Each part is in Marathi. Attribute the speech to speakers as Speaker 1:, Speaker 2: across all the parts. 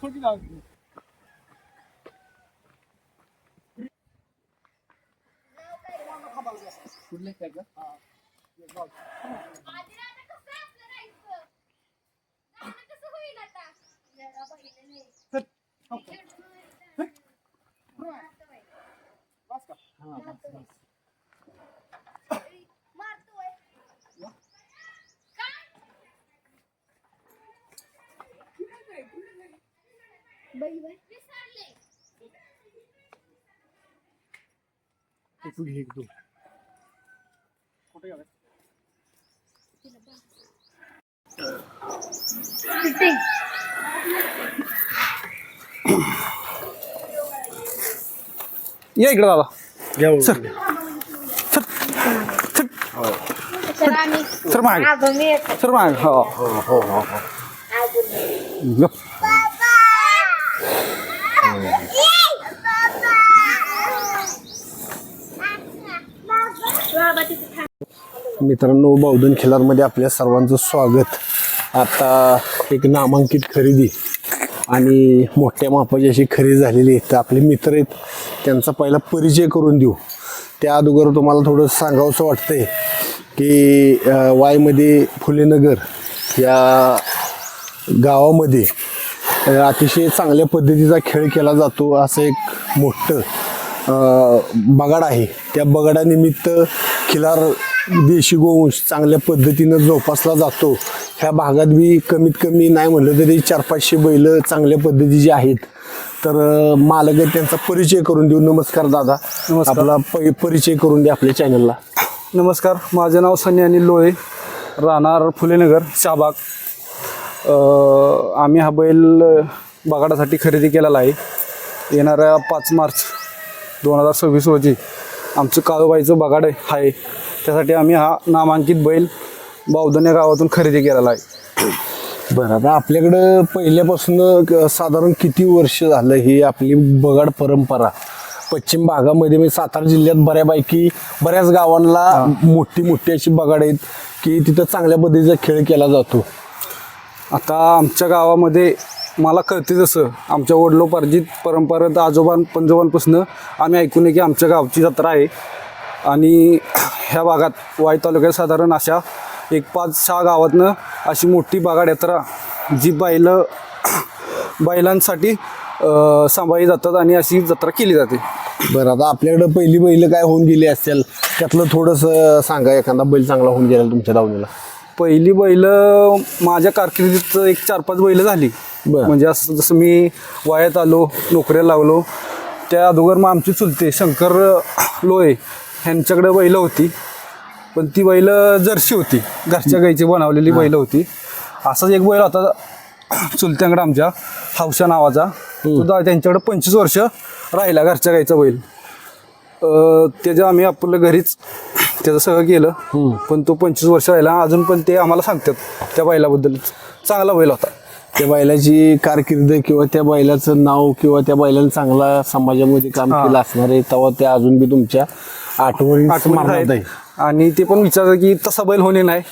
Speaker 1: Çok inandım. Şuraya tekrar. Adile या इकडे दादा सर.
Speaker 2: तर आम्ही.
Speaker 1: सर माग.
Speaker 2: अजून येतो.
Speaker 1: सर माग. हो. गप.
Speaker 2: बाबा तिथे थांब.
Speaker 3: मित्रांनो बावधन खिलारमध्ये आपल्या सर्वांचं स्वागत. आता एक नामांकित खरेदी आणि मोठ्या मापाची अशी खरेदी झालेली आहे. तर आपले मित्र आहेत त्यांचा पहिला परिचय करून देऊ. त्या अगोदर तुम्हाला थोडं सांगावंसं वाटतंय की वायमध्ये फुलेनगर या गावामध्ये अतिशय चांगल्या पद्धतीचा खेळ केला जातो. असं एक मोठं बगाड आहे. त्या बगाडानिमित्त खिलार देशी गोवंश चांगल्या पद्धतीनं जोपासला जातो. ह्या भागात बी कमीत कमी नाही म्हणलं तरी चार पाचशे बैल चांगल्या पद्धतीची आहेत. तर मालक त्यांचा परिचय करून देऊ. नमस्कार दादा.
Speaker 1: नमस्कार.
Speaker 3: आपला प- परिचय करून द्या आपल्या चॅनलला
Speaker 1: नमस्कार. माझे नाव सनी अनिल लोळे राहणार फुलेनगर शाबाग अ, आम्ही हा बैल बगाडासाठी खरेदी केलेला आहे. येणाऱ्या पाच मार्च दोन हजार सव्वीस रोजी. आमचं काळूबाईचं बगाड आहे. त्यासाठी आम्ही हा नामांकित बैल बावधन गावातून खरेदी केलेला आहे.
Speaker 3: बरं आता आपल्याकडं पहिल्यापासून क- साधारण किती वर्ष झालं ही आपली बगाड परंपरा? पश्चिम भागामध्ये म्हणजे सातारा जिल्ह्यात बऱ्यापैकी बऱ्याच गावांना मोठी मोठी अशी बगाड आहेत की तिथं चांगल्या पद्धतीचा खेळ केला जातो.
Speaker 1: आता आमच्या गावामध्ये मला कळते जसं आमच्या वडलोपार्जित परंपरेत आजोबां पंजोबांपासून आम्ही ऐकून आहे की आमच्या गावची जत्रा आहे. आणि ह्या भागात वाई तालुक्यात साधारण अशा एक पाच सहा गावातनं अशी मोठी बागाड यात्रा जी बैल बैलांसाठी सांभाळली जातात आणि अशी जत्रा केली जाते.
Speaker 3: बरं आता आपल्याकडं पहिली बैल काय होऊन गेली असेल त्यातलं थोडंसं सांगा एखादा बैल चांगला होऊन गेला तुमच्या दावणीला
Speaker 1: पहिली बैल माझ्या कारकिर्दीत एक चार पाच बैल झाली.
Speaker 3: बरं.
Speaker 1: म्हणजे असं जसं मी वयात आलो नोकऱ्याला लागलो त्या अगोदर मग आमची चुलते शंकर लोळे ह्यांच्याकडे बैल होती. पण ती बैल जर्सी होती. घरच्या गाईची बनवलेली बैल होती. असाच एक बैल होता चुलत्यांकडे आमच्या हौशा नावाचा. सुद्धा त्यांच्याकडे पंचवीस वर्ष राहिला घरच्या गाईचा बैल. अ, त्याचं आम्ही आपलं घरीच त्याचं सगळं केलं. पण तो पंचवीस वर्ष राहिला. अजून पण ते आम्हाला सांगतात त्या बैलाबद्दल. चांगला बैल होता.
Speaker 3: त्या बैलाची कारकीर्द किंवा त्या बैलाचं नाव किंवा त्या बैलानं चांगला समाजामध्ये काम केलं असणार आहे तेव्हा ते अजून बी तुमच्या आठवणी
Speaker 1: आठवणी
Speaker 3: स्मरणात
Speaker 1: आहेत.
Speaker 3: आहे.
Speaker 1: आणि ते पण विचारतात की तसा बैल होणे नाही.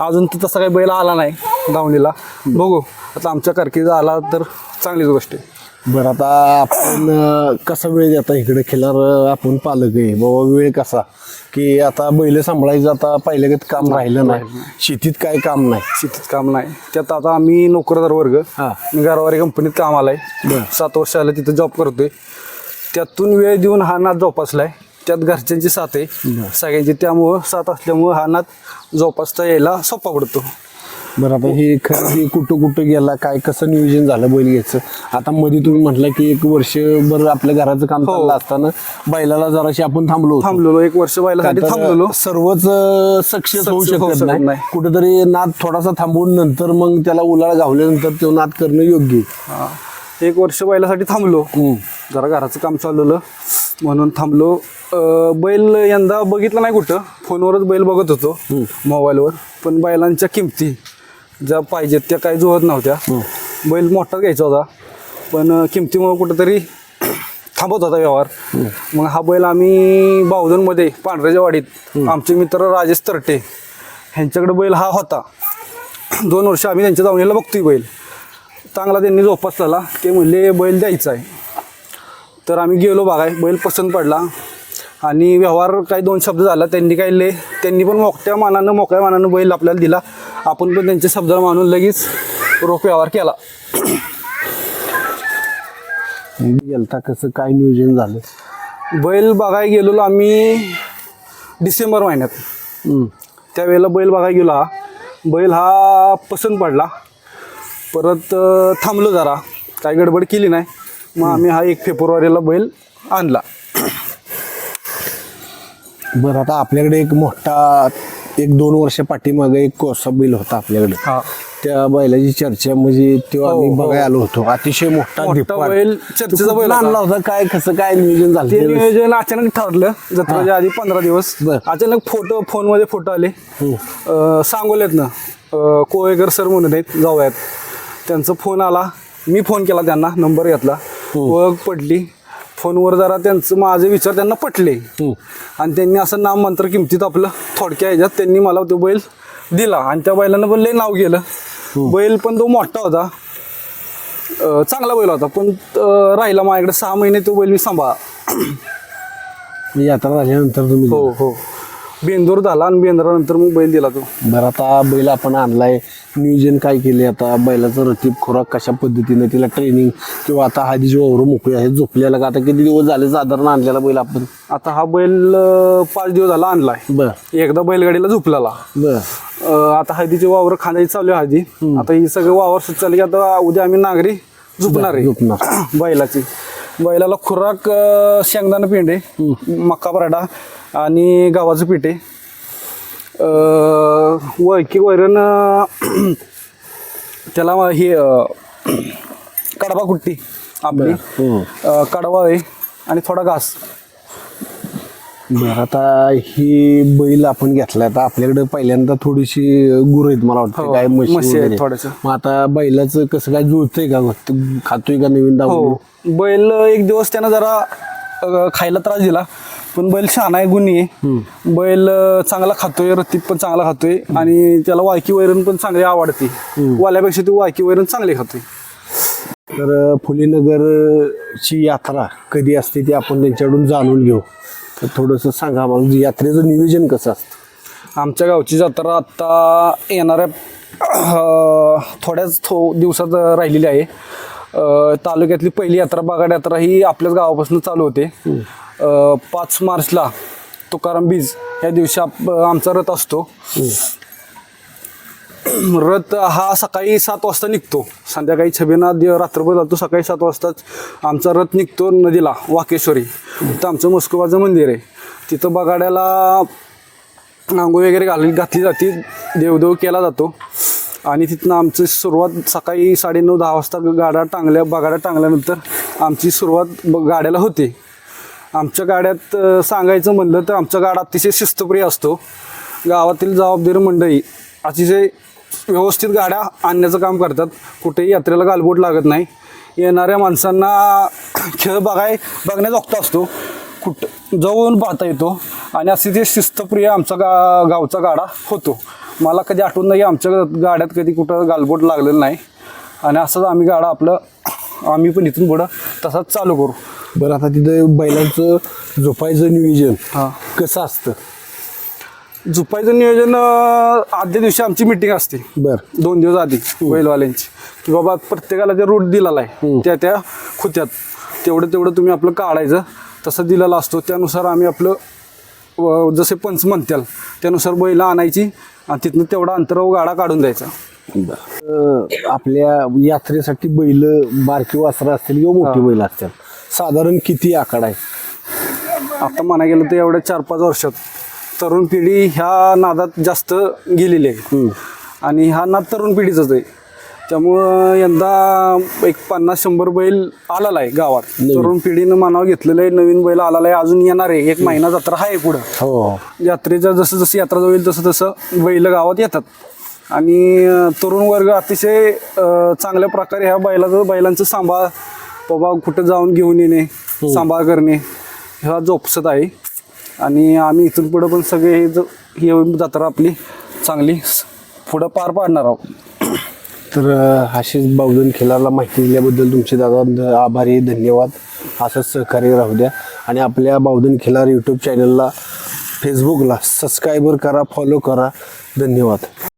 Speaker 1: अजून तर तसा काही बैल आला नाही दावणीला बघू. आता आमच्या कारकीर्द आला तर चांगलीच गोष्ट आहे.
Speaker 3: बरं आता आपण अं, कसा वेळ देता इकडे खिलार अं, आपण पालक आहे. बाबा वेळ कसा? की आता बैल सांभाळायचं आता पहिल्यागत काम राहिलं नाही. शेतीत काय काम नाही?
Speaker 1: शेतीत काम नाही. त्यात आता आम्ही नोकरदार वर्ग.
Speaker 3: हा.
Speaker 1: मी गारवारी कंपनीत काम आलाय सात वर्ष आलं तिथं जॉब करतोय. त्यातून वेळ देऊन हा नाद जोपासलाय. त्यात घरच्यांची साथ आहे सगळ्यांची त्यामुळं साथ असल्यामुळं हा नाद जोपासता यायला सोपा पडतो
Speaker 3: बरं आता हे खरेदी कुठं कुठं गेला काय कसं नियोजन झालं बैल घ्यायचं आता मध्ये तुम्ही म्हटलं की एक वर्षभर आपल्या घराचं काम
Speaker 1: हो.
Speaker 3: चाललं असताना बैलाला जराशी आपण थांबलो.
Speaker 1: थांबलेलो एक वर्ष बैलासाठी थांबलेलो
Speaker 3: सर्वच सक्सेस होऊ शकत नाही. कुठेतरी नाद थोडासा थांबवून नंतर मग त्याला उलाळ घावल्यानंतर तो नाद करणं योग्य आहे.
Speaker 1: एक वर्ष बैलासाठी थांबलो. जरा घराचं काम चालवलं म्हणून थांबलो. बैल यंदा बघितलं नाही कुठं. फोनवरच बैल बघत होतो. मोबाईलवर. पण बैलांच्या किमती ज्या पाहिजेत त्या काही जुळत नव्हत्या. बैल मोठा घ्यायचा होता. पण किमतीमुळे कुठंतरी थांबत होता व्यवहार. मग हा बैल आम्ही बावधनमध्ये पांढऱ्याच्या वाडीत. आमचे मित्र राजेश तरटे. ह्यांच्याकडे बैल हा होता. दोन वर्ष आम्ही त्यांच्या दावणीला बघतोय बैल. चांगला त्यांनी जोपासलेला ते म्हणले बैल द्यायचा आहे. तर आम्ही गेलो बघाय बैल पसंत पडला. आणि व्यवहार काही दोन शब्द झाला त्यांनी काही ले त्यांनी पण मोकट्या मानानं मोकळ्या मानानं बैल आपल्याला दिला. आपण पण त्यांच्या शब्दाला मानून लगेच रोख व्यवहार केला.
Speaker 3: गेलता कसं? काय नियोजन झालं?
Speaker 1: बैल बघायला गेलेलो आम्ही डिसेंबर महिन्यात. त्यावेळेला बैल बघायला गेलो. हा बैल हा पसंत पडला. परत थांबलो जरा. काही गडबड केली नाही. मग आम्ही हा एक फेब्रुवारीला बैल आणला.
Speaker 3: बरं आता आपल्याकडे एक मोठा एक दोन वर्ष पाठीमागे एक कोसा बैल होता आपल्याकडे.
Speaker 1: हा.
Speaker 3: त्या बैलाची चर्चा म्हणजे तेव्हा
Speaker 1: हो,
Speaker 3: आम्ही
Speaker 1: हो.
Speaker 3: बघायला आलो होतो. अतिशय मोठा
Speaker 1: मोठा
Speaker 3: धिप्पाड.
Speaker 1: बैल, चर्चेचा
Speaker 3: तो
Speaker 1: बैल
Speaker 3: कुठला
Speaker 1: होता.
Speaker 3: आणला होता? काय कसं काय नियोजन झालं
Speaker 1: ते
Speaker 3: त्यावेळेस?
Speaker 1: नियोजन अचानक ठरलं. जत्रेच्या आधी पंधरा दिवस.
Speaker 3: बर.
Speaker 1: अचानक फोटो फोनमध्ये फोटो आले. अं, सांगोल्यात ना अं, कोळेकर सर म्हणत आहेत जाऊयात त्यांचा फोन आला. मी फोन केला त्यांना नंबर घेतला. ओळख पडली. फोनवर जरा त्यांचं माझे विचार त्यांना पटले. आणि त्यांनी असं नाम मंत्र किमतीत आपलं थोडक्या ह्याच्यात त्यांनी मला तो बैल दिला. आणि त्या बैलानं पण लय नाव गेलं बैल पण तो मोठा होता. चांगला बैल होता. पण राहिला माझ्याकडे सहा महिने तो बैल मी सांभाळा.
Speaker 3: यात्रा झाल्यानंतर तुम्ही
Speaker 1: हो हो. बेंदूर झाला आणि बेंदरानंतर मग बैल दिला तो.
Speaker 3: बरं आता बैल आपण आणलाय. नियोजन काय केले आता बैलाचं रतीब खुराक कशा पद्धतीने तिला ट्रेनिंग किंवा आता हळदी जी वावरं मोकळी आहे झोपल्याला का? आता किती दिवस झाले साधारण आणलेला बैल आपण?
Speaker 1: आता हा बैल अं, पाच दिवस झाला आणलाय.
Speaker 3: बर.
Speaker 1: एकदा बैलगाडीला झुपलाला.
Speaker 3: बर.
Speaker 1: अं, आता हळदीचे वावर खांदायची चालू आहे हळदी आता ही सगळं वावर सुट चालली की आता उद्या आम्ही नागरी झुपणार आहे.
Speaker 3: झोपणार.
Speaker 1: बैलाची. बैलाला खुराक अं, शेंगदाणा पेंडे मक्का पराठा आणि गव्हाचं पिठे वळकी वैरण त्याला हे अं, कडबा कुट्टी आपली. अं, कडवा आहे आणि थोडा घास.
Speaker 3: बरं आता ही बैल आपण घेतलाय आता आपल्याकडे पहिल्यांदा थोडीशी गुरं आहेत मला वाटतं
Speaker 1: हो,
Speaker 3: काय म्हशी
Speaker 1: आहेत. थोड्याशा.
Speaker 3: मग आता बैलाचं कसं काय जुळतंय का? खातोय का नवीन
Speaker 1: हो.
Speaker 3: दावणी
Speaker 1: बैल एक दिवस त्यानं जरा खायला त्रास दिला. पण बैल शहाणा आहे गुन्हे आहे. बैल चांगला खातोय रत्तीत पण चांगला खातोय आणि त्याला वायकी वैरण पण चांगली आवडते. वाल्यापेक्षा ती वायकी वैरण चांगली खातोय.
Speaker 3: तर फुलेनगरची यात्रा कधी असते ते आपण त्यांच्याकडून जाणून घेऊ. तर थोडंसं सांगा मला यात्रेचं नियोजन कसं असतं?
Speaker 1: आमच्या गावची जत्रा आत्ता येणाऱ्या थोड्याच थो दिवसात राहिलेली आहे. तालुक्यातली पहिली यात्रा बागाड यात्रा ही आपल्याच गावापासून चालू होते. पाच मार्चला तुकाराम बीज या दिवशी आप आमचा रथ असतो. रथ हा सकाळी सात वाजता निघतो. संध्याकाळी छबीना रात्रभर जातो सकाळी सात वाजताच आमचा रथ निघतो नदीला वाकेश्वरी. तिथं आमचं मस्कोबाचं मंदिर आहे. तिथं बगाड्याला आंघोळ वगैरे घाल घातली जाते देवदेव केला जातो. आणि तिथनं आमची सुरुवात सकाळी साडेनऊ दहा वाजता गाड्या टांगल्या बगाड्या टांगल्यानंतर आमची सुरुवात ब- गाड्याला होते. आमच्या गाड्यात सांगायचं म्हणलं तर आमचा गाडा अतिशय शिस्तप्रिय असतो. गावातील जबाबदारी मंडळी अतिशय व्यवस्थित गाड्या आणण्याचं काम करतात. कुठेही यात्रेला गालबोट लागत नाही. येणाऱ्या माणसांना खेळ बघाय बघण्याजोगता असतो. कुठं जाऊन पाहता येतो. आणि असे ते शिस्तप्रिय आमचा गा गावचा गाडा होतो. मला कधी आठवून नाही आमच्या गाड्यात कधी कुठं गालबोट लागलेलं नाही. आणि असंच आम्ही गाडा आपलं आम्ही पण इथून पुढं तसाच चालू करू.
Speaker 3: बरं आता तिथं बैलांचं झोपायचं नियोजन
Speaker 1: हां.
Speaker 3: कसं असतं?
Speaker 1: झुपायचं नियोजन अं, आदल्या दिवशी आमची मिटिंग असते.
Speaker 3: बरं.
Speaker 1: दोन दिवस आधी बैलवाल्यांची. की बाबा प्रत्येकाला जे रूट दिलेला आहे त्या त्या खुत्यात. तेवढं तेवढं तुम्ही आपलं काढायचं तसं दिलेला असतो. त्यानुसार आम्ही आपलं व जसे पंच म्हणत्याल त्यानुसार बैल आणायची आणि तिथनं तेवढा अंतरावर गाडा काढून द्यायचा.
Speaker 3: अं, आपल्या यात्रेसाठी बैल बारकी वासरं असतील किंवा मोठी बैल असतील साधारण किती आकडा आहे?
Speaker 1: आता म्हणा गेलं तर एवढ्या चार पाच वर्षात तरुण पिढी ह्या नादात जास्त गेलेली आहे. आणि हा नाद तरुण पिढीचाच आहे. त्यामुळं यंदा एक पन्नास शंभर बैल आलेला आहे गावात. तरुण पिढीनं मानावं घेतलेलं आहे नवीन बैल आलेला आहे अजून येणार आहे. एक महिना जत्रा आहे पुढं.
Speaker 3: हो.
Speaker 1: यात्रेच्या जसं जसं यात्रा होईल तसं तसं बैल गावात येतात. आणि तरुण वर्ग अतिशय चांगल्या प्रकारे ह्या बैलाचं बैलांचं सांभाळ बाबा कुठं जाऊन घेऊन येणे सांभाळ करणे ह्या जोपसत आहे. आणि आम्ही इथून पुढं पण सगळे हे ज- ही जत्रा आपली चांगली पुढं पार पाडणार आहोत.
Speaker 3: तर आशिष बावधन खिलारला माहिती दिल्याबद्दल तुमचे दादा आभारी धन्यवाद. असंच सहकार्य राहू द्या. आणि आपल्या बावधन खिलार यूट्यूब चॅनलला फेसबुकला सबस्क्राईबर करा फॉलो करा. धन्यवाद.